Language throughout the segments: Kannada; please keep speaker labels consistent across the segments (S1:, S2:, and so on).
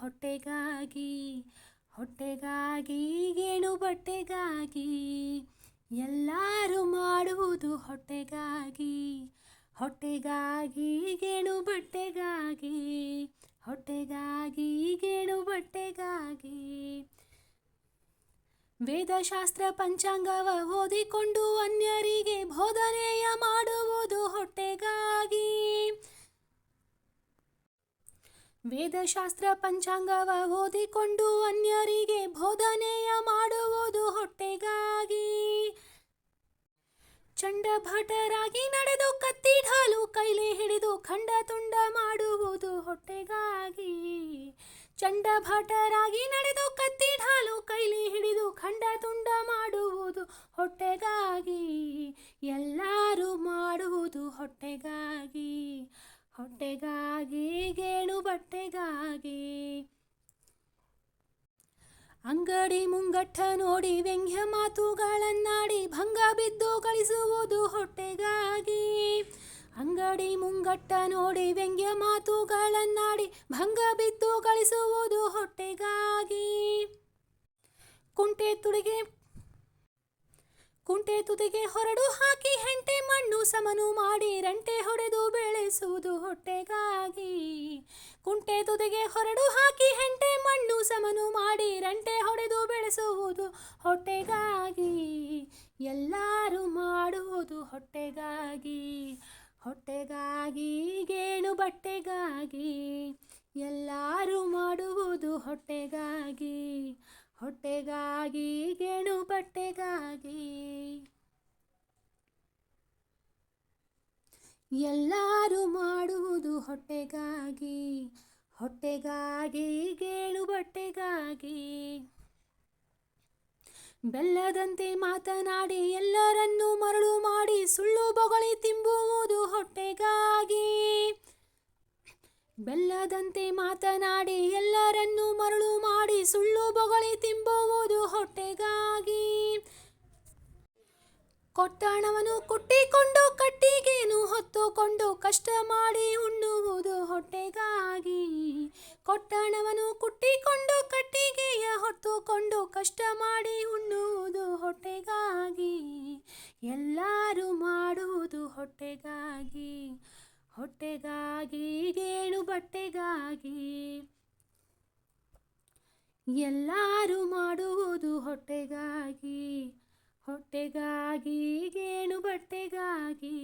S1: ಹೊಟ್ಟೆಗಾಗಿ ಹೊಟ್ಟೆಗಾಗಿ ಗೇಣು ಬಟ್ಟೆಗಾಗಿ ಎಲ್ಲರೂ ಮಾಡುವುದು ಹೊಟ್ಟೆಗಾಗಿ ಹೊಟ್ಟೆಗಾಗಿ ಗೇಣು ಬಟ್ಟೆಗಾಗಿ ಹೊಟ್ಟೆಗಾಗಿ ಗೇಣು ಬಟ್ಟೆಗಾಗಿ ವೇದಶಾಸ್ತ್ರ ಪಂಚಾಂಗವ ಓದಿಕೊಂಡು ಅನ್ಯರಿಗೆ ಬೋಧನೆಯ ಮಾಡುವುದು ಹೊಟ್ಟೆಗಾಗಿ. ವೇದಶಾಸ್ತ್ರ ಪಂಚಾಂಗವ ಓದಿಕೊಂಡು ಅನ್ಯರಿಗೆ ಬೋಧನೆಯ ಮಾಡುವುದು ಹೊಟ್ಟೆಗಾಗಿ. ಚಂಡಭಟರಾಗಿ ನಡೆದು ಕತ್ತಿ ಢಾಲು ಕೈಲಿ ಹಿಡಿದು ಖಂಡ ತುಂಡ ಮಾಡುವುದು ಹೊಟ್ಟೆಗಾಗಿ. ಚಂಡಭಟರಾಗಿ ನಡೆದು ಕತ್ತಿ ಢಾಲು ಕೈಲಿ ಹಿಡಿದು ಖಂಡ ತುಂಡ ಮಾಡುವುದು ಹೊಟ್ಟೆಗಾಗಿ. ಎಲ್ಲರೂ ಮಾಡುವುದು ಹೊಟ್ಟೆಗಾಗಿ. ಹೊಟ್ಟೆಗಾಗಿ, ಗೇಣು ಬಟ್ಟೆಗಾಗಿ. ಅಂಗಡಿ ಮುಂಗಟ್ಟ ನೋಡಿ ವ್ಯಂಗ್ಯ ಮಾತುಗಳನ್ನಾಡಿ ಭಂಗ ಬಿದ್ದು ಕಳಿಸುವುದು ಹೊಟ್ಟೆಗಾಗಿ. ಅಂಗಡಿ ಮುಂಗಟ್ಟ ನೋಡಿ ವ್ಯಂಗ್ಯ ಮಾತುಗಳನ್ನಾಡಿ ಭಂಗ ಬಿದ್ದು ಕಳಿಸುವುದು ಹೊಟ್ಟೆಗಾಗಿ. ಕುಂಟೆ ತುಡಿಗೆ ಕುಂಟೆ ತುದಿಗೆ ಹೊರಡು ಹಾಕಿ ಹೆಂಟೆ ಮಣ್ಣು ಸಮನು ಮಾಡಿ ರಂಟೆ ಹೊಡೆದು ಬೆಳೆಸುವುದು ಹೊಟ್ಟೆಗಾಗಿ. ಕುಂಟೆ ತುದಿಗೆ ಹೊರಡು ಹಾಕಿ ಹೆಂಟೆ ಮಣ್ಣು ಸಮನು ಮಾಡಿ ರಂಟೆ ಹೊಡೆದು ಬೆಳೆಸುವುದು ಹೊಟ್ಟೆಗಾಗಿ. ಎಲ್ಲರೂ ಮಾಡುವುದು ಹೊಟ್ಟೆಗಾಗಿ. ಹೊಟ್ಟೆಗಾಗಿ, ಗೇಣು ಬಟ್ಟೆಗಾಗಿ. ಎಲ್ಲರೂ ಮಾಡುವುದು ಹೊಟ್ಟೆಗಾಗಿ. ಹೊಟ್ಟೆಗಾಗಿ ಗೇಣು ಬಟ್ಟೆಗಾಗಿ ಎಲ್ಲರೂ ಮಾಡುವುದು ಹೊಟ್ಟೆಗಾಗಿ ಹೊಟ್ಟೆಗಾಗಿ ಗೇಣು ಬಟ್ಟೆಗಾಗಿ ಬೆಲ್ಲದಂತೆ ಮಾತನಾಡಿ ಎಲ್ಲರನ್ನೂ ಮರಳು ಮಾಡಿ ಸುಳ್ಳು ಬೊಗಳಿ ತಿಂಬುವುದು ಹೊಟ್ಟೆಗಾಗಿ. ಬೆಲ್ಲದಂತೆ ಮಾತನಾಡಿ ಎಲ್ಲರನ್ನೂ ಮರಳು ಮಾಡಿ ಸುಳ್ಳು ಬೊಗಳಿ ತಿಂಬುವುದು ಹೊಟ್ಟೆಗಾಗಿ. ಕೊಟ್ಟಣವನ್ನು ಕುಟ್ಟಿಕೊಂಡು ಕಟ್ಟಿಗೆನು ಹೊತ್ತುಕೊಂಡು ಕಷ್ಟ ಮಾಡಿ ಉಣ್ಣುವುದು ಹೊಟ್ಟೆಗಾಗಿ. ಕೊಟ್ಟಣವನ್ನು ಕುಟ್ಟಿಕೊಂಡು ಕಟ್ಟಿಗೆಯ ಹೊತ್ತುಕೊಂಡು ಕಷ್ಟ ಮಾಡಿ ಉಣ್ಣುವುದು ಹೊಟ್ಟೆಗಾಗಿ. ಎಲ್ಲರೂ ಮಾಡುವುದು ಹೊಟ್ಟೆಗಾಗಿ. ಹೊಟ್ಟೆಗಾಗಿ ಗೇಣು ಬಟ್ಟೆಗಾಗಿ. ಎಲ್ಲರೂ ಮಾಡುವುದು ಹೊಟ್ಟೆಗಾಗಿ. ಹೊಟ್ಟೆಗಾಗಿ ಗೇಣು ಬಟ್ಟೆಗಾಗಿ.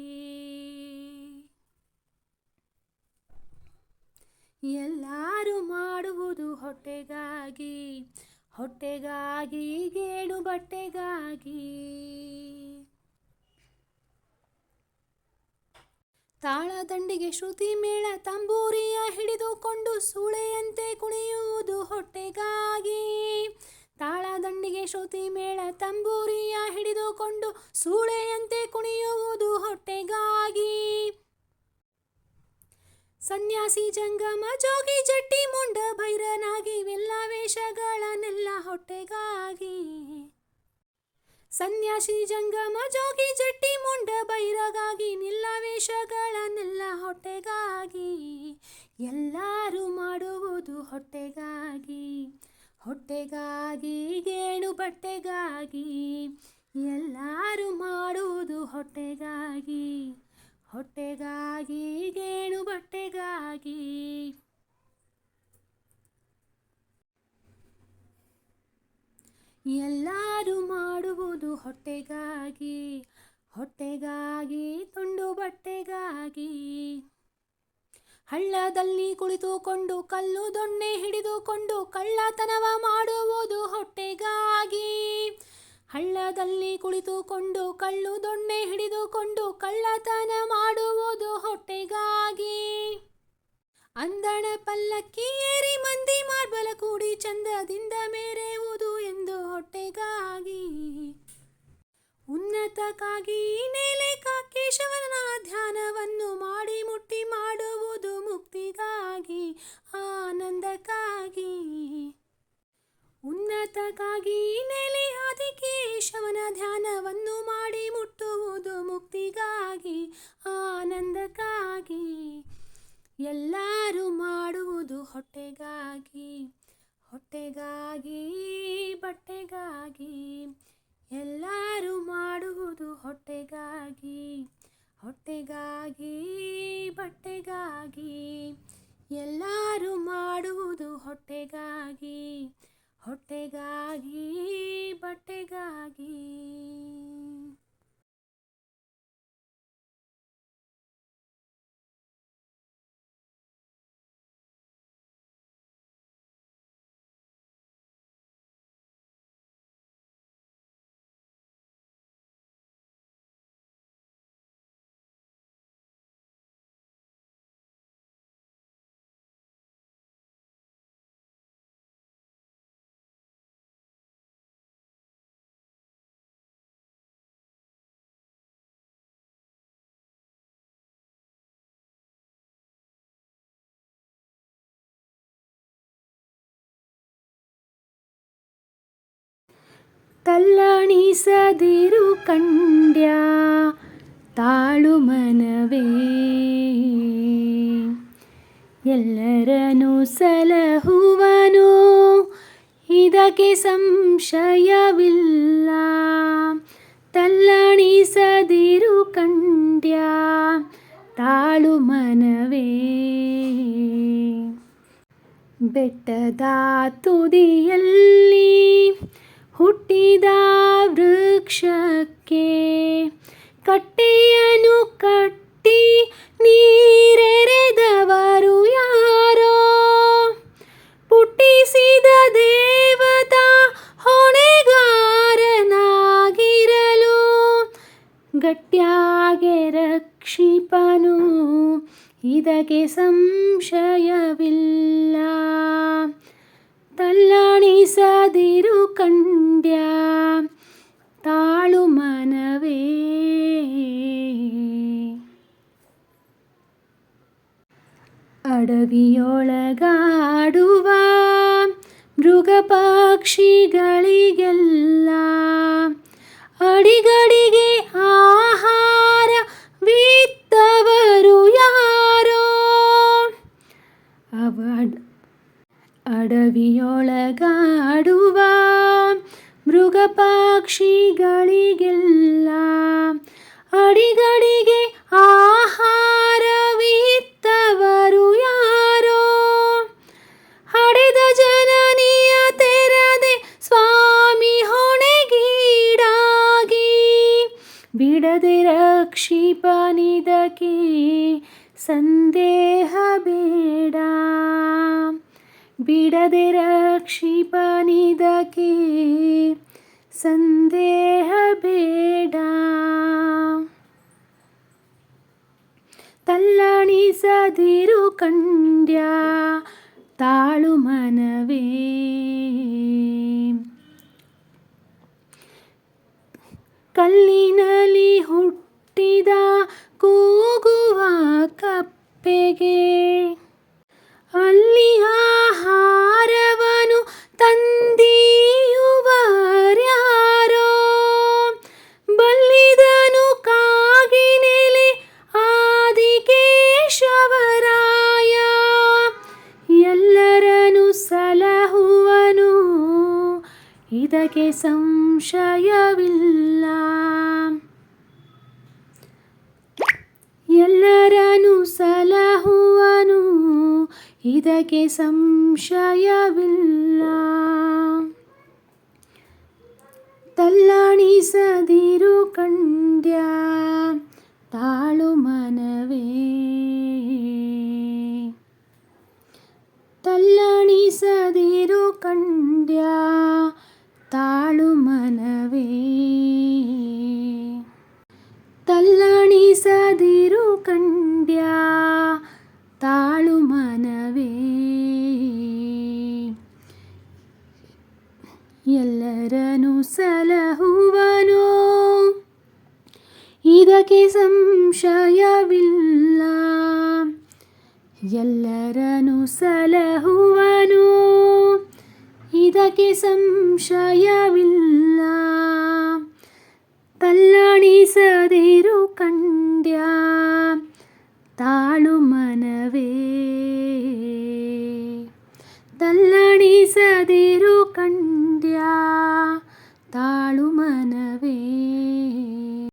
S1: ಎಲ್ಲರೂ ಮಾಡುವುದು ಹೊಟ್ಟೆಗಾಗಿ. ಹೊಟ್ಟೆಗಾಗಿ ಗೇಣು ಬಟ್ಟೆಗಾಗಿ. ತಾಳದಂಡಿಗೆ ಶ್ರುತಿ ಮೇಳ ತಂಬೂರಿಯ ಹಿಡಿದುಕೊಂಡು ಸೂಳೆಯಂತೆ ಕುಣಿಯುವುದು ಹೊಟ್ಟೆಗಾಗಿ. ತಾಳದಂಡಿಗೆ ಶ್ರುತಿ ಮೇಳ ತಂಬೂರಿಯ ಹಿಡಿದುಕೊಂಡು ಸೂಳೆಯಂತೆ ಕುಣಿಯುವುದು ಹೊಟ್ಟೆಗಾಗಿ. ಸನ್ಯಾಸಿ ಜಂಗಮ ಜೋಗಿ ಜಟ್ಟಿ ಮುಂಡ ಭೈರನಾಗಿ ಎಲ್ಲ ವೇಷಗಳನ್ನೆಲ್ಲ ಹೊಟ್ಟೆಗಾಗಿ. ಸನ್ಯಾಸಿ ಜಂಗಮ ಜೋಗಿ ಜಟ್ಟಿ ಮುಂಡ ಭೈರಗಾಗಿ ನಿಲ್ಲ ವೇಷಗಳನ್ನೆಲ್ಲ ಹೊಟ್ಟೆಗಾಗಿ, ಎಲ್ಲರೂ ಮಾಡುವುದು ಹೊಟ್ಟೆಗಾಗಿ ಹೊಟ್ಟೆಗಾಗಿ, ಗೇಣು ಬಟ್ಟೆಗಾಗಿ, ಎಲ್ಲರೂ ಮಾಡುವುದು ಹೊಟ್ಟೆಗಾಗಿ ಹೊಟ್ಟೆಗಾಗಿ, ಗೇಣು ಬಟ್ಟೆಗಾಗಿ. ಎಲ್ಲರೂ ಮಾಡುವುದು ಹೊಟ್ಟೆಗಾಗಿ ಹೊಟ್ಟೆಗಾಗಿ, ತುಂಡು ಬಟ್ಟೆಗಾಗಿ. ಹಳ್ಳದಲ್ಲಿ ಕುಳಿತುಕೊಂಡು, ಕಲ್ಲು ದೊಣ್ಣೆ ಹಿಡಿದುಕೊಂಡು, ಕಳ್ಳತನವ ಮಾಡುವುದು ಹೊಟ್ಟೆಗಾಗಿ. ಹಳ್ಳದಲ್ಲಿ ಕುಳಿತುಕೊಂಡು ಕಳ್ಳು ದೊಣ್ಣೆ ಹಿಡಿದುಕೊಂಡು, ಕಳ್ಳತನ ಮಾಡುವುದು ಹೊಟ್ಟೆಗಾಗಿ. ಅಂದಣ ಪಲ್ಲಕ್ಕಿ ಏರಿ ಮಂದಿ ಮಾರ್ಬಲ ಕೂಡಿ ಚಂದದಿಂದ ಮೇರೆಯುವುದು ಎಂದು ಹೊಟ್ಟೆಗಾಗಿ. ಉನ್ನತಕ್ಕಾಗಿ ನೆಲೆಕ ಕೇಶವನ ಧ್ಯಾನವನ್ನು ಮಾಡಿ ಮುಟ್ಟಿ ಮಾಡುವುದು ಮುಕ್ತಿಗಾಗಿ, ಆನಂದಕ್ಕಾಗಿ. ಉನ್ನತಕ್ಕಾಗಿ ನೆಲೆಯಾದ ಕೇಶವನ ಧ್ಯಾನವನ್ನು ಮಾಡಿ ಮುಟ್ಟುವುದು ಮುಕ್ತಿಗಾಗಿ, ಆನಂದಕ್ಕಾಗಿ. ಎಲ್ಲರೂ ಮಾಡುವುದು ಹೊಟ್ಟೆಗಾಗಿ ಹೊಟ್ಟೆಗಾಗಿ, ಬಟ್ಟೆಗಾಗಿ. ಎಲ್ಲರೂ ಮಾಡುವುದು ಹೊಟ್ಟೆಗಾಗಿ ಹೊಟ್ಟೆಗಾಗಿ ಬಟ್ಟೆಗಾಗಿ. ಎಲ್ಲರೂ ಮಾಡುವುದು ಹೊಟ್ಟೆಗಾಗಿ ಹೊಟ್ಟೆಗಾಗಿ ಬಟ್ಟೆಗಾಗಿ. ತಲ್ಲಣಿಸದಿರು ಕಂಡ್ಯ ತಾಳು ಮನವೇ. ಎಲ್ಲರನು ಸಲಹುವನು ಇದಕ್ಕೆ ಸಂಶಯವಿಲ್ಲ. ತಲ್ಲಣಿಸದಿರು ಕಂಡ್ಯ ತಾಳು ಮನವೇ. ಬೆಟ್ಟದ ತುದಿಯಲ್ಲಿ ಹುಟ್ಟಿದ ವೃಕ್ಷಕ್ಕೆ ಕಟ್ಟೆಯನ್ನು ಕಟ್ಟಿ ನೀರೆರೆದವರು ಯಾರೋ? ಪುಟ್ಟಿಸಿದ ದೇವತಾ ಹೊಣೆಗಾರನಾಗಿರಲು ಗಟ್ಟಿಯಾಗೆ ರಕ್ಷಿಪನು. ಇದಕ್ಕೆ ಸಂಶಯವಿಲ್ಲ. ತಲ್ಲಣಿಸದಿರು ಕಂಡ್ಯ ತಾಳು ಮನವೇ ಅಡವಿಯೊಳಗಾಡುವ ಮೃಗ ಪಕ್ಷಿಗಳಿಗೆಲ್ಲ ಅಡಿಗಡಿಗೆ ಆಹಾರ ಅಡವಿಯೊಳಗಾಡುವ ಮೃಗ ಪಕ್ಷಿಗಳಿಗೆಲ್ಲ ಅಡಿಗಡಿಗೆ ಆಹಾರವಿತ್ತವರು ಯಾರೋ? ಹಡೆದ ಜನನಿಯ ತೆರದೆ ಸ್ವಾಮಿ ಹೊಣೆಗೀಡಾಗಿ ಬಿಡದೆ ರಕ್ಷಿಪನಿದಕ್ಕೆ ಸಂದೇಹ ಬೇಡ. ಬಿಡದೆ ರಕ್ಷಿಪನಿದಕ್ಕೆ ಸಂದೇಹ ಬೇಡ. ತಲ್ಲಣಿಸದಿರು ಕಂಡ್ಯ ತಾಳು ಮನವೇ. ಕಲ್ಲಿನಲ್ಲಿ ಹುಟ್ಟಿದ ಕೂಗುವ ಕಪ್ಪೆಗೆ ಅಲ್ಲಿ ಆಹಾರವನು ತಂದೀಯುವರ್ಯಾರೋ? ಬಲ್ಲಿದನು ಕಾಗಿನೆಲೆ ಆದಿಕೇಶವರಾಯ. ಎಲ್ಲರನು ಸಲಹುವನು. ಇದಕ್ಕೆ ಸಂಶಯವಿಲ್ಲ. ಇದಕ್ಕೆ ಸಂಶಯವಿಲ್ಲ. ತಲ್ಲಾಣಿಸದಿರು ಕಂಡ್ಯ ತಾಳು ಮನವೇ ಸಂಶಯವಿಲ್ಲ. ಎಲ್ಲರನು ಸಲಹುವನು. ಇದಕ್ಕೆ ಸಂಶಯವಿಲ್ಲ. ತಲ್ಲಣಿಸದಿರು ಕಂಡ್ಯ ತಾಳು ಮನವೇ. ತಲ್ಲಣಿಸದಿರು ಕಂಡ್ಯ ತಾಳು ಮನವೇ.